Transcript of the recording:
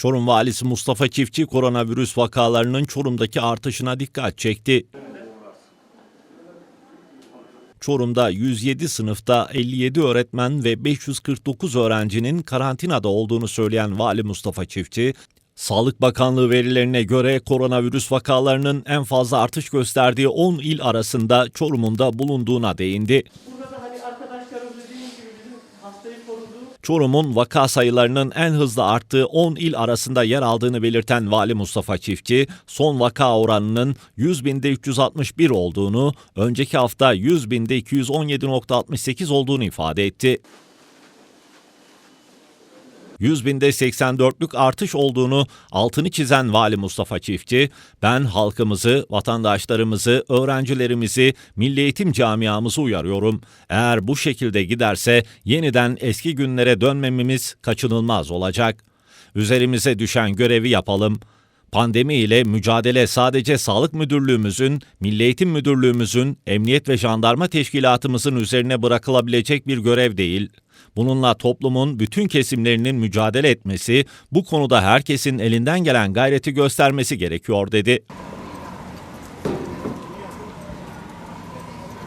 Çorum Valisi Mustafa Çiftçi koronavirüs vakalarının Çorum'daki artışına dikkat çekti. Çorum'da 107 sınıfta 57 öğretmen ve 549 öğrencinin karantinada olduğunu söyleyen Vali Mustafa Çiftçi, Sağlık Bakanlığı verilerine göre koronavirüs vakalarının en fazla artış gösterdiği 10 il arasında Çorum'un da bulunduğuna değindi. Çorum'un vaka sayılarının en hızlı arttığı 10 il arasında yer aldığını belirten Vali Mustafa Çiftçi, son vaka oranının 100 binde 361 olduğunu, önceki hafta 100 binde 217.68 olduğunu ifade etti. 100 binde 84'lük artış olduğunu altını çizen Vali Mustafa Çiftçi, ben halkımızı, vatandaşlarımızı, öğrencilerimizi, milli eğitim camiamızı uyarıyorum. Eğer bu şekilde giderse yeniden eski günlere dönmememiz kaçınılmaz olacak. Üzerimize düşen görevi yapalım. Pandemi ile mücadele sadece Sağlık Müdürlüğümüzün, Milli Eğitim Müdürlüğümüzün, Emniyet ve Jandarma Teşkilatımızın üzerine bırakılabilecek bir görev değil. Bununla toplumun bütün kesimlerinin mücadele etmesi, bu konuda herkesin elinden gelen gayreti göstermesi gerekiyor dedi.